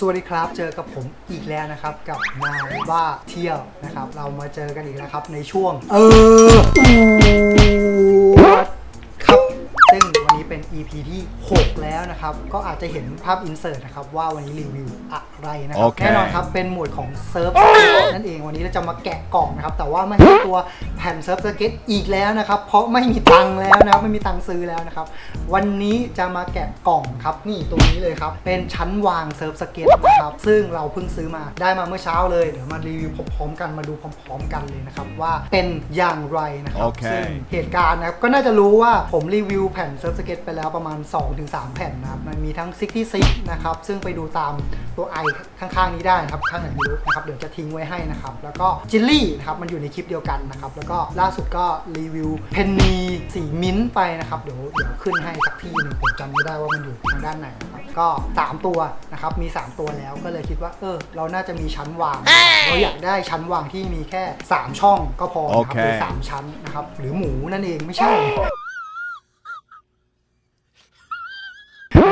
สวัสดีครับ เจอกับผมอีกแล้วนะครับ กับนายว่าเที่ยวนะครับ เรามาเจอกันอีกแล้วครับในช่วง เอออ EP ที่ 6 แล้วนะครับ ก็อาจจะเห็นภาพอินเสิร์ตนะครับ ว่าวันนี้รีวิวอะไรนะครัโอเคแน่นอนครับ เป็นหมวดของเซิร์ฟนั่นเองวันนี้เราจะมาแกะกล่องนะครับ แต่ว่าไม่ใช่ตัวแผ่นเซิร์ฟสเก็ตอีกแล้วนะครับ เพราะไม่มีตังค์แล้วนะครับ ไม่มีตังค์ซื้อแล้วนะครับ วันนี้จะมาแกะกล่องครับ นี่ตัวนี้เลยครับ เป็นชั้นวางเซิร์ฟสเก็ตนะครับ ซึ่งเราเพิ่งซื้อมาได้มาเมื่อเช้าเลยเดี๋ยวมารีวิวพร้อมๆกันมาดูพร้อมๆกันเลยนะครับว่าเป็นอย่างไรนะครัโอเค ซึ่งเหตุการณ์นะครับก็น่าจะรู้ว่าผมรีวิวแผ่นเซิร์ฟสเก็ตไปแล้วประมาณ 2-3 แผ่นนะครับมันมีทั้ง66นะครับซึ่งไปดูตามตัวไอข้างๆนี้ได้นะครับข้างไหนไม่รู้นะครับเดี๋ยวจะทิ้งไว้ให้นะครับแล้วก็จิลลี่นะครับมันอยู่ในคลิปเดียวกันนะครับแล้วก็ล่าสุดก็รีวิวเพนนีสีมิ้นท์ไปนะครับเดี๋ยวเดี๋ยวขึ้นให้สักที่หนึ่งผมจำไม่ได้ว่ามันอยู่ทางด้านไหนนะครับก็ 3 ตัวนะครับมี 3 ตัวแล้วก็เลยคิดว่าเออเราน่าจะมีชั้นวางเราอยากได้ชั้นวางที่มีแค่ 3 ช่องก็พอนะครับโอเคหรือสามชั้นนะครับหรือหมูนั่นเองไม่ใช่ นะ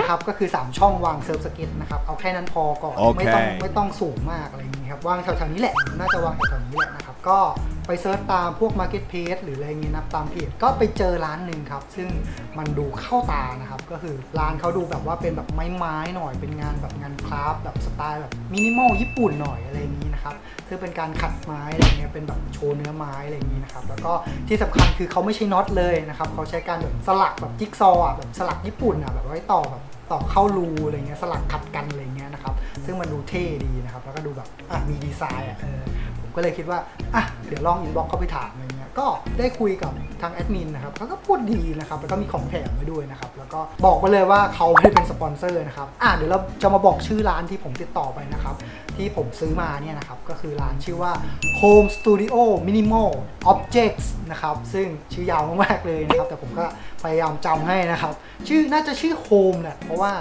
ครับก็คือ 3 ช่องวางเซิร์ฟสเก็ตนะครับเอาแค่นั้นพอก่อนโอเคไม่ต้องไม่ต้องสูงมากอะไรอย่างนี้ครับวางแถวๆนี้แหละ น่าจะวางแถวๆนี้แหละนะครับ ก็ไปเซิร์ชตามพวก Market p l a c e หรืออะไรอย่างนี้นะตามเพจก็ไปเจอร้านหนึ่งครับ ซึ่งมันดูเข้าตานะครับ ก็คือร้านเขาดูแบบว่าเป็นแบบไม้ๆหน่อยเป็นงานแบบงานคราฟต์แบบสไตล์แบบมินิมอลญี่ปุ่นหน่อยอะไรอย่างนี้นะครับซึ่งเป็นการขัดไม้อะไรเงี้ยเป็นแบบโชว์เนื้อไม้อะไรอย่างนี้นะครับแล้วก็ที่สำคัญคือเขาไม่ใช่น็อตเลยนะครับเขาใช้การแบบสลักแบบจิ๊กซอว์อะแบบสลักญี่ปุ่นอะแบบไว้ต่อแบบ ต่อเข้ารูอะไรเงี้ยสลักขัดกันอะไรเงี้ยนะครับซึ่งมันดูเท่ดีนะครับแล้วก็ดูแบบอะมีดีไซน์อะเออ ก็เลยคิดว่าอะเดี๋ยวลองอินบ็อกเข้าไปถามอะไรเงี้ยก็ได้คุยกับทางแอดมินนะครับเขาก็พูดดีนะครับแล้วก็มีของแถมไว้ด้วยนะครับแล้วก็บอกไปเลยว่าเขาไม่ได้เป็นสปอนเซอร์นะครับอะเดี๋ยวเราจะมาบอกชื่อร้านที่ผมติดต่อไปนะครับที่ผมซื้อมาเนี่ยนะครับก็คือร้านชื่อว่า Home Studio Minimal Objects นะครับซึ่งชื่อยาวมากๆเลยนะครับแต่ผมก็พยายามจำให้นะครับ ชื่อน่าจะชื่อ Home แหละเพราะว่า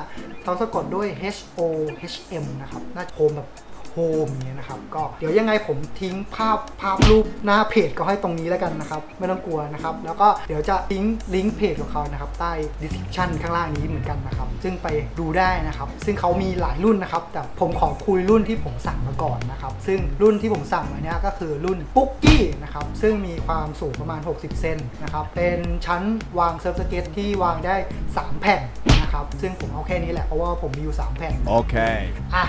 เขาสะกดด้วย H O H M นะครับน่าจะ Home แบบ โฮมอย่างเงี้ยนะครับ ก็เดี๋ยวยังไงผมทิ้งภาพภาพรูปหน้าเพจก็ให้ตรงนี้แล้วกันนะครับ ไม่ต้องกลัวนะครับ แล้วก็เดี๋ยวจะทิ้งลิงก์เพจของเขานะครับ ใต้ description ข้างล่างนี้เหมือนกันนะครับ ซึ่งไปดูได้นะครับ ซึ่งเขามีหลายรุ่นนะครับ แต่ผมขอคุยรุ่นที่ผมสั่งมาก่อนนะครับ ซึ่งรุ่นที่ผมสั่งมาเนี้ยก็คือรุ่นปุ๊กกี้นะครับ ซึ่งมีความสูงประมาณ 60 เซนนะครับ เป็นชั้นวางเซิร์ฟสเก็ตที่วางได้ 3 แผ่นนะครับ ซึ่งผมเอาแค่นี้แหละ เพราะว่าผมมีอยู่ 3 แผ่น Okay. อะ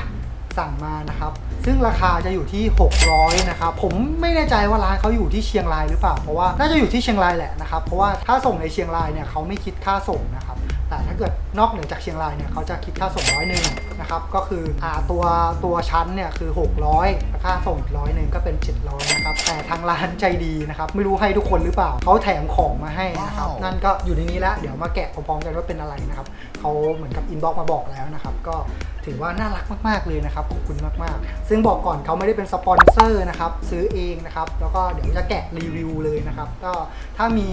สั่งมานะครับ ซึ่งราคาจะอยู่ที่ 600นะครับผมไม่แน่ใจว่าร้านเขาอยู่ที่เชียงรายหรือเปล่าเพราะว่าน่าจะอยู่ที่เชียงรายแหละนะครับเพราะว่าถ้าส่งในเชียงรายเนี่ยเขาไม่คิดค่าส่งนะครับ เกิดนอกเหนือจากเชียงรายเนี่ยเขาจะคิดค่าส่งร้อยหนึ่งนะครับก็คืออ่าตัวตัวชั้นเนี่ยคือ 600แล้วค่าส่งร้อยหนึ่งก็เป็น 700นะครับแต่ทางร้านใจดีนะครับไม่รู้ให้ทุกคนหรือเปล่าเขาแถมของมาให้นะครับว้าวนั่นก็อยู่ในนี้แล้วเดี๋ยวมาแกะพร้อมๆกันว่าเป็นอะไรนะครับเขาเหมือนกับอินบ็อกมาบอกแล้วนะครับ ก็ถือว่าน่ารักมาก ๆ เลยนะครับ ขอบคุณมาก ๆ ซึ่งบอกก่อนเขาไม่ได้เป็นสปอนเซอร์นะครับ ซื้อเองนะครับ แล้วก็เดี๋ยวจะแกะรีวิวเลยนะครับ ก็ถ้ามี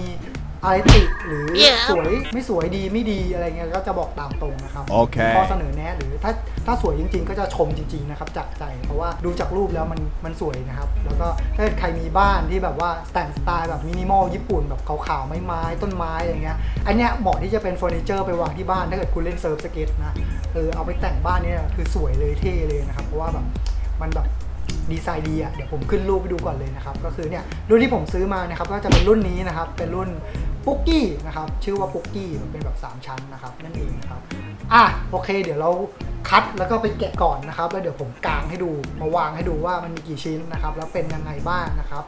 อะไรติหรือ Yeah. สวยไม่สวยดีไม่ดีอะไรเงี้ยก็จะบอกตามตรงนะครับโอเคข้อเสนอแนะหรือถ้าถ้าสวยจริง ๆ ก็จะชมจริง ๆ นะครับจากใจ เพราะว่าดูจากรูปแล้วมันมันสวยนะครับ แล้วก็ถ้าเกิดใครมีบ้านที่แบบว่าแต่งสไตล์แบบมินิมอลญี่ปุ่นแบบขาวๆไม้ไม้ต้นไม้อะไรเงี้ยอันเนี้ยเหมาะที่จะเป็นเฟอร์นิเจอร์ไปวางที่บ้านถ้าเกิดคุณเล่นเซิร์ฟสเก็ตนะเออเอาไปแต่งบ้านเนี่ยคือสวยเลยเท่เลยนะครับเพราะว่าแบบมันแบบดีไซน์ดีอะเดี๋ยวผมขึ้นรูปไปดูก่อนเลยนะครับ ก็คือเนี่ยรุ่นที่ผมซื้อมานะครับก็จะเป็นรุ่นนี้นะครับ เป็นรุ่น ปุ๊กกี้นะครับชื่อว่าปุ๊กกี้มันเป็นแบบ 3 ชั้นนะครับนั่นเองนะครับอะโอเค เดี๋ยวเราคัดแล้วก็ไปแกะก่อนนะครับ แล้วเดี๋ยวผมกางให้ดูมาวางให้ดูว่ามันมีกี่ชิ้นนะครับ แล้วเป็นยังไงบ้างนะครับ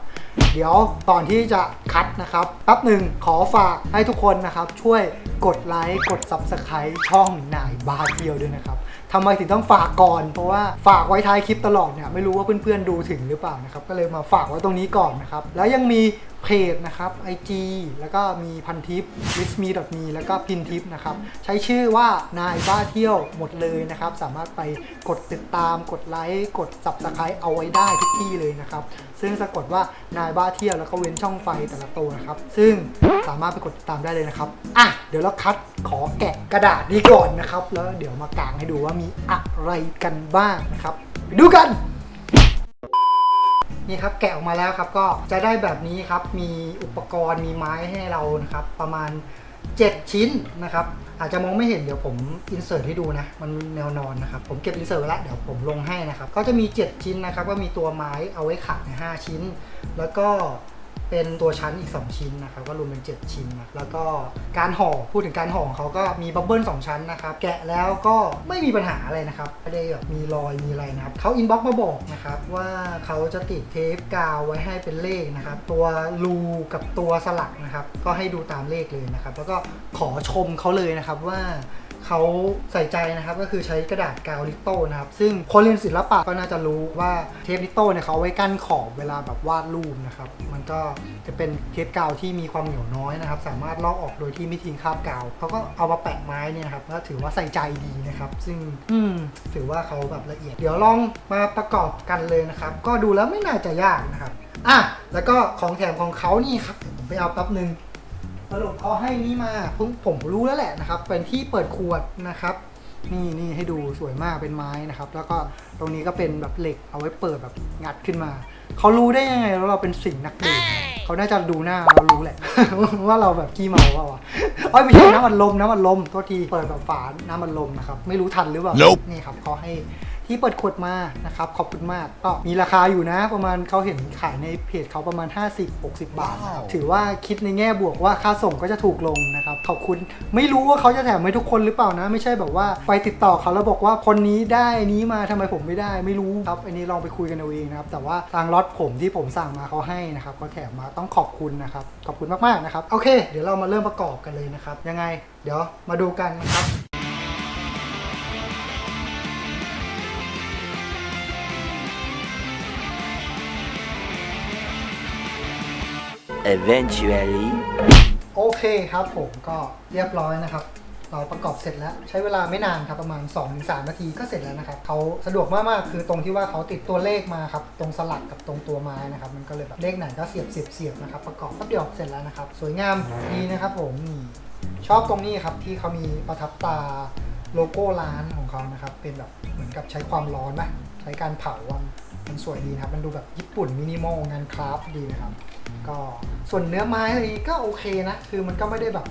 เดี๋ยวก่อนที่จะคัดนะครับแป๊บหนึ่งขอฝากให้ทุกคนนะครับ ช่วยกดไลค์กด Subscribe ช่องนายบาเทียวด้วยนะครับทำไมถึงต้องฝากก่อน เพราะว่าฝากไว้ท้ายคลิปตลอดเนี่ยไม่รู้ว่าเพื่อนๆดูถึงหรือเปล่านะครับก็เลยมาฝากไว้ตรงนี้ก่อนนะครับแล้วยังมีเพจนะครับ IG แล้วก็มีพันทิป w i s m e me แล้วก็พินทิปนะครับ ใช้ชื่อว่านายบ้าเที่ยวหมดเลยนะครับ สามารถไปกดติดตามกดไลค์กด Subscribe เอาไว้ได้ทุกที่เลยนะครับ ซึ่งสะกดว่านายบ้าเที่ยวแล้วก็เว้นช่องไฟแต่ละตัวนะครับ ซึ่งสามารถไปกดติดตามได้เลยนะครับอะเดี๋ยวเราคัดขอแกะกระดาษนี้ก่อนนะครับ แล้วเดี๋ยวมากางให้ดูว่ามีอะไรกันบ้างนะครับไปดูกัน นี่ครับแกะออกมาแล้วครับก็จะได้แบบนี้ครับมีอุปกรณ์มีไม้ให้เรานะครับประมาณ 7 ชิ้นนะครับอาจจะมองไม่เห็นเดี๋ยวผมอินเสิร์ตให้ดูนะ มันแนวนอนนะครับ ผมเก็บอินเสิร์ตไว้แล้วเดี๋ยวผมลงให้นะครับ ก็จะมี 7 ชิ้นนะครับ ก็มีตัวไม้เอาไว้ขัดห้าชิ้น แล้วก็ เป็นตัวชั้นอีก 2 ชิ้นนะครับก็รวมเป็น 7 ชิ้นนะแล้วก็การห่อพูดถึงการห่อของเขาก็มีบับเบิล2ชั้นนะครับ แกะแล้วก็ไม่มีปัญหาอะไรนะครับไม่ได้แบบมีรอยมีอะไรนะครับเขาอินบ็อกมาบอกนะครับว่าเขาจะติดเทปกาวไว้ให้เป็นเลขนะครับตัวรูกับตัวสลักนะครับก็ให้ดูตามเลขเลยนะครับแล้วก็ขอชมเขาเลยนะครับว่า เขาใส่ใจนะครับก็คือใช้กระดาษกาวลิโต้นะครับ ซึ่งคนเรียนศิลปะก็น่าจะรู้ว่าเทปลิโต้เนี่ยเขาเอาไว้กั้นขอบเวลาแบบวาดรูปนะครับ มันก็จะเป็นเทปกาวที่มีความเหนียวน้อยนะครับ สามารถลอกออกโดยที่ไม่ทิ้งคราบกาวเขาก็เอามาแปะไม้เนี่ยครับก็ถือว่าใส่ใจดีนะครับ ซึ่งอืมถือว่าเขาแบบละเอียด เดี๋ยวลองมาประกอบกันเลยนะครับ ก็ดูแล้วไม่น่าจะยากนะครับอะแล้วก็ของแถมของเขานี่ครับไปเอาแป๊บนึง สรุปเขาให้นี้มาเพิ่งผมรู้แล้วแหละนะครับ เป็นที่เปิดขวดนะครับ นี่นี่ให้ดูสวยมากเป็นไม้นะครับ แล้วก็ตรงนี้ก็เป็นแบบเหล็กเอาไว้เปิดแบบงัดขึ้นมา เขารู้ได้ยังไงว่าเราเป็นสิ่งนักดื่มเขาน่าจะดูหน้าเรารู้แหละ ว่าเราแบบขี้เมาเปล่าวะอ้อยไม่ใช่น้ำมันลมน้ำมันลมโทษทีเปิดแบบฝาน้ำมันลมนะครับ ไม่รู้ทันหรือเปล่า Nope นี่ครับเขาให้ ที่เปิดขวดมานะครับขอบคุณมากก็มีราคาอยู่นะประมาณเขาเห็นขายในเพจเขาประมาณ 50-60 บาทนะครับว้าวถือว่าคิดในแง่บวกว่าค่าส่งก็จะถูกลงนะครับขอบคุณไม่รู้ว่าเขาจะแถมให้ทุกคนหรือเปล่านะ ไม่ใช่แบบว่าไปติดต่อเขาแล้วบอกว่าคนนี้ได้อันนี้มาทำไมผมไม่ได้ไม่รู้ครับอันนี้ลองไปคุยกันเอาเองนะครับแต่ว่าทางล็อตผมที่ผมสั่งมาเขาให้นะครับเขาแถมมาต้องขอบคุณนะครับขอบคุณมากๆนะครับโอเค เดี๋ยวเรามาเริ่มประกอบกันเลยนะครับยังไง เดี๋ยวมาดูกันนะครับ Eventually. โอเคครับผมก็เรียบร้อยนะครับ เราประกอบเสร็จแล้วใช้เวลาไม่นานครับประมาณ 2-3 นาทีก็เสร็จแล้วนะครับเขาสะดวกมากๆคือตรงที่ว่าเขาติดตัวเลขมาครับตรงสลักกับตรงตัวไม้นะครับมันก็เลยแบบเลขไหนก็เสียบเสียบเสียบนะครับประกอบแป๊บเดียวเสร็จแล้วนะครับสวยงามดีนะครับผมนี่ชอบตรงนี้ครับที่เขามีประทับตาโลโก้ร้านของเขานะครับเป็นแบบเหมือนกับใช้ความร้อนนะใช้การเผามันสวยดีนะครับ มันดูแบบญี่ปุ่นมินิมอลงานคราฟดีนะครับ ก็ ส่วนเนื้อไม้อะไรนี้ก็โอเคนะ คือมันก็ไม่ได้แบบ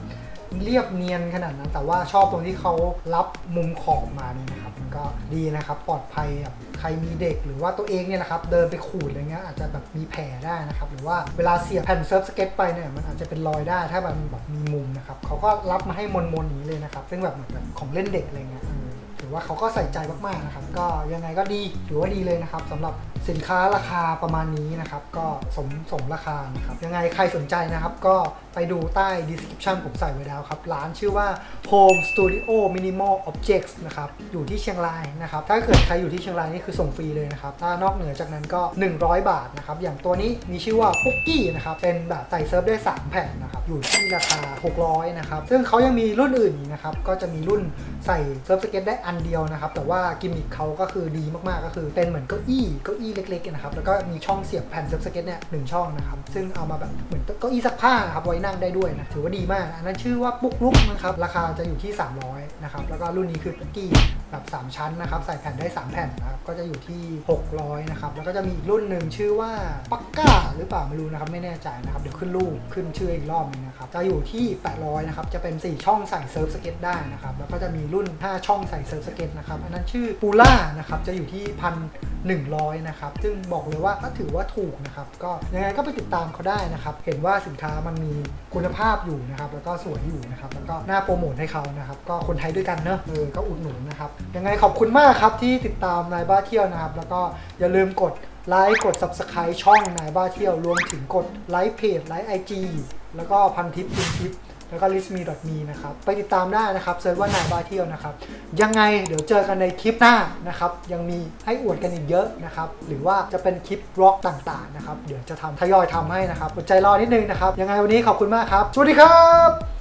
เรียบเนียนขนาดนั้น แต่ว่าชอบตรงที่เขารับมุมขอบมานี่นะครับ มันก็ดีนะครับ ปลอดภัยแบบใครมีเด็กหรือว่าตัวเองเนี่ยนะครับ เดินไปขูดอะไรเงี้ยอาจจะแบบมีแผลได้นะครับ หรือว่าเวลาเสียบแผ่นเซิร์ฟสเก็ตไปเนี่ยมันอาจจะเป็นรอยได้ถ้ามันแบบมีมุมนะครับเขาก็รับมาให้มนๆอย่างนี้เลยนะครับ ซึ่งแบบเหมือนแบบของเล่นเด็กอะไรเงี้ยเออถือว่าเขาก็ใส่ใจมากๆนะครับ ก็ยังไงก็ดีถือว่าดีเลยนะครับสำหรับ สินค้าราคาประมาณนี้นะครับ ก็สมสมราคานะครับ ยังไงใครสนใจนะครับ ก็ไปดูใต้ description ผมใส่ไว้แล้วครับ ร้านชื่อว่า Home Studio Minimal Objects นะครับ อยู่ที่เชียงรายนะครับ ถ้าเกิดใครอยู่ที่เชียงรายนี่คือส่งฟรีเลยนะครับ ถ้านอกเหนือจากนั้นก็ 100 บาทนะครับ อย่างตัวนี้มีชื่อว่าปุกกี้นะครับ เป็นแบบใส่เซิร์ฟได้ 3 แผ่นนะครับ อยู่ที่ราคา 600 นะครับ ซึ่งเขายังมีรุ่นอื่นนะครับ ก็จะมีรุ่นใส่เซิร์ฟสเก็ตได้อันเดียวนะครับ แต่ว่ากิมมิคเขาก็คือดีมากๆ ก็คือเป็นเหมือนเก้าอี้ เก้าอี้เล็กๆนะครับ แล้วก็มีช่องเสียบแผ่นเซิร์ฟสเก็ตเนี่ยหนึ่งช่องนะครับ ซึ่งเอามาแบบเหมือนเก้าอี้ซักผ้าครับไว้นั่งได้ด้วยนะถือว่าดีมาก อันนั้นชื่อว่าปุ๊กลุกนะครับราคาจะอยู่ที่ 300นะครับแล้วก็รุ่นนี้คือปุกกี้ แบบ 3 ชั้นนะครับ ใส่แผ่นได้ 3 แผ่นนะครับ ก็จะอยู่ที่ 600 นะครับ แล้วก็จะมีอีกรุ่นหนึ่งชื่อว่าปักก้าหรือเปล่าไม่รู้นะครับ ไม่แน่ใจนะครับ เดี๋ยวขึ้นรูปขึ้นชื่ออีกรอบหนึงนะครับ จะอยู่ที่ 800 นะครับ จะเป็น 4 ช่องใส่เซิร์ฟสเก็ตได้นะครับ แล้วก็จะมีรุ่น 5 ช่องใส่เซิร์ฟสเก็ตนะครับ อันนั้นชื่อปูล่านะครับ จะอยู่ที่พันหนึ่งร้อยนะครับ ซึ่งบอกเลยว่าก็ถือว่าถูกนะครับ ก็ยังไงก็ไปติดตามเขาได้นะครับ เห็นว่าสินค้ามันมีคุณภาพอยู่นะครับ แล้วก็สวยอยู่นะครับ แล้วก็น่าโปรโมทให้เขานะครับ ก็คนไทยด้วยกันเนอะ เออ ก็อุดหนุนนะครับยังไงขอบคุณมากครับที่ติดตามนายบ้าเที่ยวนะครับ แล้วก็อย่าลืมกดไลค์กด subscribe ช่องนายบ้าเที่ยวรวมถึงกดไลค์เพจไลค์ไอจีแล้วก็พันทิปพินทิปแล้วก็ listme.me นะครับ ไปติดตามได้นะครับเซิร์ชว่านายบ้าเที่ยวนะครับ ยังไงเดี๋ยวเจอกันในคลิปหน้านะครับ ยังมีให้อวดกันอีกเยอะนะครับ หรือว่าจะเป็นคลิปร็อกต่างๆนะครับ เดี๋ยวจะทำทยอยทำให้นะครับอดใจรอนิดนึงนะครับ ยังไงวันนี้ขอบคุณมากครับ สวัสดีครับ